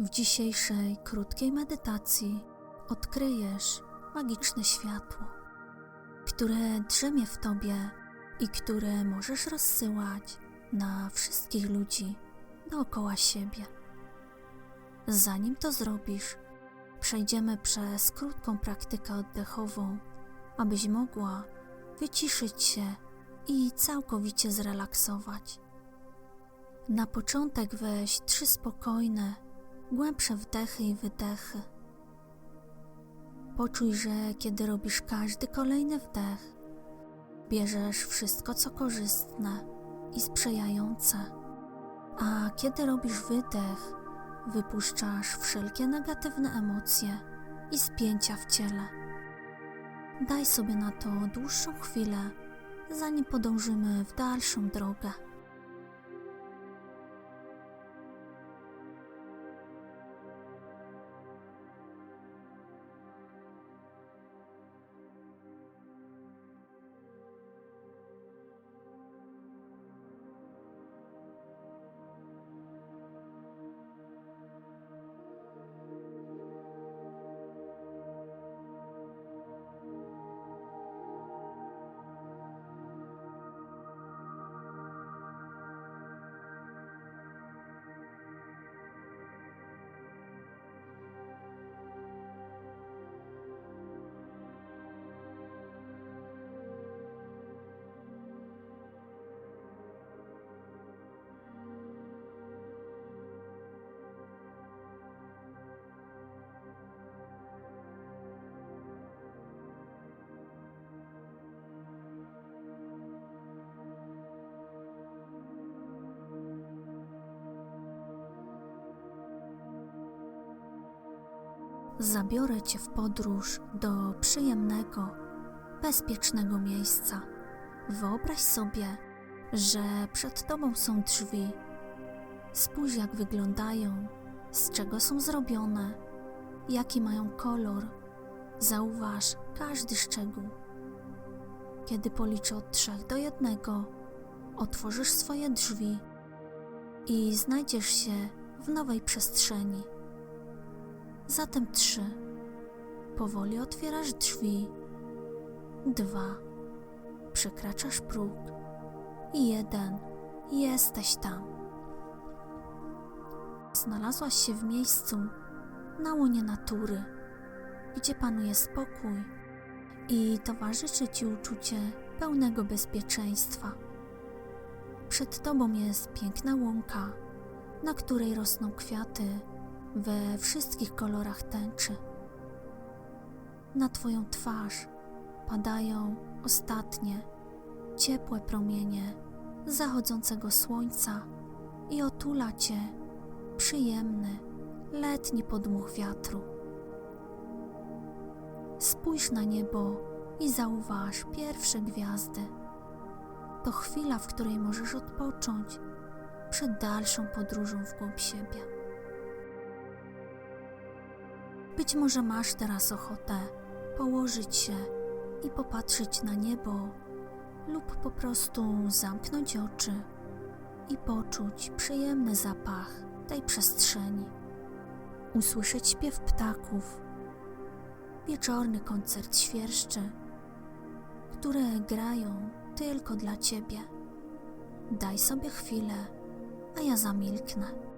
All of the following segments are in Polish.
W dzisiejszej krótkiej medytacji odkryjesz magiczne światło, które drzemie w tobie i które możesz rozsyłać na wszystkich ludzi dookoła siebie. Zanim to zrobisz, przejdziemy przez krótką praktykę oddechową, abyś mogła wyciszyć się i całkowicie zrelaksować. Na początek weź trzy spokojne, głębsze wdechy i wydechy. Poczuj, że kiedy robisz każdy kolejny wdech, bierzesz wszystko, co korzystne i sprzyjające, a kiedy robisz wydech, wypuszczasz wszelkie negatywne emocje i spięcia w ciele. Daj sobie na to dłuższą chwilę, zanim podążymy w dalszą drogę. Zabiorę Cię w podróż do przyjemnego, bezpiecznego miejsca. Wyobraź sobie, że przed Tobą są drzwi. Spójrz, jak wyglądają, z czego są zrobione, jaki mają kolor. Zauważ każdy szczegół. Kiedy policzę od trzech do jednego, otworzysz swoje drzwi i znajdziesz się w nowej przestrzeni. Zatem trzy. Powoli otwierasz drzwi. Dwa. Przekraczasz próg. Jeden. Jesteś tam. Znalazłaś się w miejscu na łonie natury, gdzie panuje spokój i towarzyszy ci uczucie pełnego bezpieczeństwa. Przed tobą jest piękna łąka, na której rosną kwiaty we wszystkich kolorach tęczy. Na Twoją twarz padają ostatnie, ciepłe promienie zachodzącego słońca i otula Cię przyjemny, letni podmuch wiatru. Spójrz na niebo i zauważ pierwsze gwiazdy. To chwila, w której możesz odpocząć przed dalszą podróżą w głąb siebie. Być może masz teraz ochotę położyć się i popatrzeć na niebo, lub po prostu zamknąć oczy i poczuć przyjemny zapach tej przestrzeni. Usłyszeć śpiew ptaków, wieczorny koncert świerszczy, które grają tylko dla ciebie. Daj sobie chwilę, a ja zamilknę.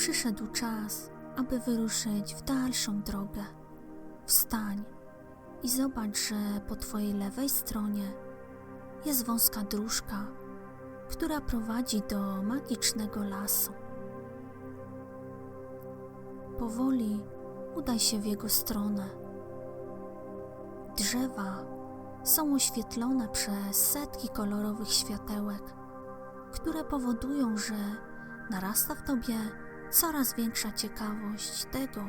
Przyszedł czas, aby wyruszyć w dalszą drogę. Wstań i zobacz, że po twojej lewej stronie jest wąska dróżka, która prowadzi do magicznego lasu. Powoli udaj się w jego stronę. Drzewa są oświetlone przez setki kolorowych światełek, które powodują, że narasta w tobie coraz większa ciekawość tego,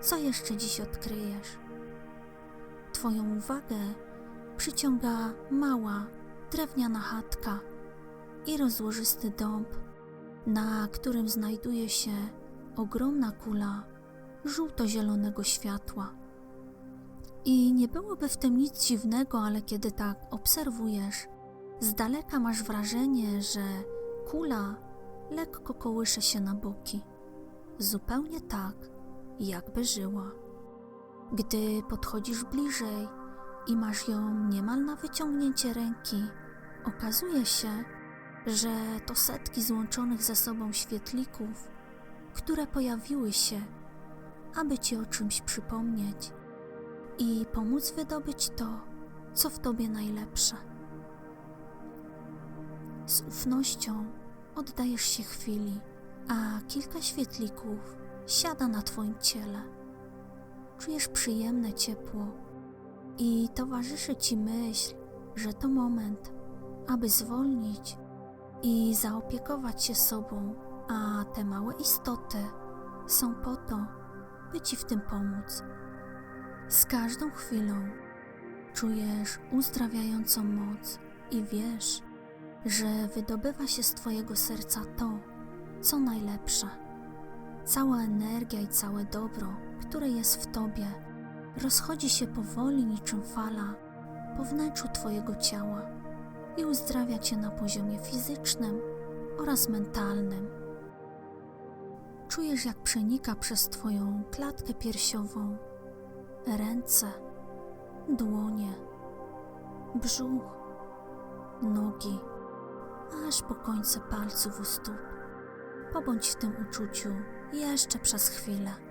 co jeszcze dziś odkryjesz. Twoją uwagę przyciąga mała, drewniana chatka i rozłożysty dąb, na którym znajduje się ogromna kula żółto-zielonego światła. I nie byłoby w tym nic dziwnego, ale kiedy tak obserwujesz, z daleka masz wrażenie, że kula lekko kołysze się na boki, zupełnie tak, jakby żyła. Gdy podchodzisz bliżej i masz ją niemal na wyciągnięcie ręki, okazuje się, że to setki złączonych ze sobą świetlików, które pojawiły się, aby ci o czymś przypomnieć i pomóc wydobyć to, co w tobie najlepsze. Z ufnością oddajesz się chwili, a kilka świetlików siada na twoim ciele. Czujesz przyjemne ciepło i towarzyszy ci myśl, że to moment, aby zwolnić i zaopiekować się sobą, a te małe istoty są po to, by ci w tym pomóc. Z każdą chwilą czujesz uzdrawiającą moc i wiesz, że wydobywa się z Twojego serca to, co najlepsze. Cała energia i całe dobro, które jest w Tobie, rozchodzi się powoli niczym fala po wnętrzu Twojego ciała i uzdrawia Cię na poziomie fizycznym oraz mentalnym. Czujesz, jak przenika przez Twoją klatkę piersiową, ręce, dłonie, brzuch, nogi, aż po końce palców u stóp. Pobądź w tym uczuciu jeszcze przez chwilę.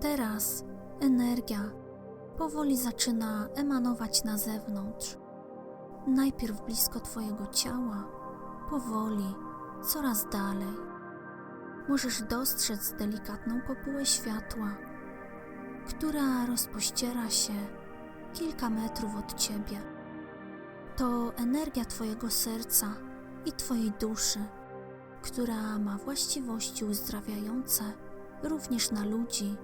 Teraz energia powoli zaczyna emanować na zewnątrz. Najpierw blisko Twojego ciała, powoli, coraz dalej. Możesz dostrzec delikatną kopułę światła, która rozpościera się kilka metrów od Ciebie. To energia Twojego serca i Twojej duszy, która ma właściwości uzdrawiające również na ludzi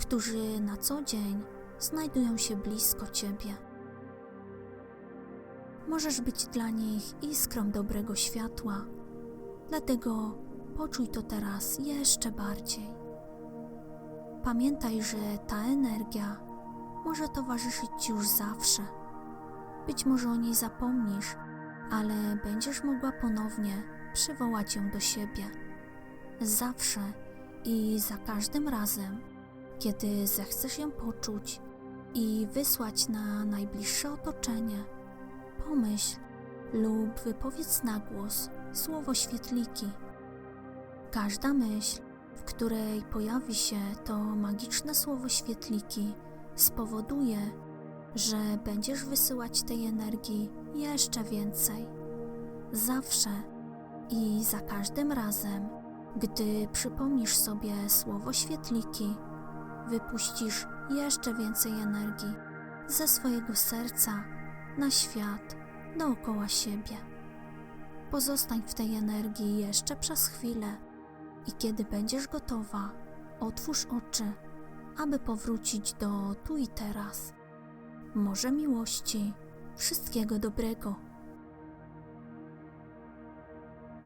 którzy na co dzień znajdują się blisko Ciebie. Możesz być dla nich iskrą dobrego światła, dlatego poczuj to teraz jeszcze bardziej. Pamiętaj, że ta energia może towarzyszyć Ci już zawsze. Być może o niej zapomnisz, ale będziesz mogła ponownie przywołać ją do siebie. Zawsze i za każdym razem, kiedy zechcesz ją poczuć i wysłać na najbliższe otoczenie, pomyśl lub wypowiedz na głos słowo świetliki. Każda myśl, w której pojawi się to magiczne słowo świetliki, spowoduje, że będziesz wysyłać tej energii jeszcze więcej. Zawsze I za każdym razem, gdy przypomnisz sobie słowo świetliki, wypuścisz jeszcze więcej energii ze swojego serca na świat dookoła siebie. Pozostań w tej energii jeszcze przez chwilę i kiedy będziesz gotowa, otwórz oczy, aby powrócić do tu i teraz. Może miłości, wszystkiego dobrego.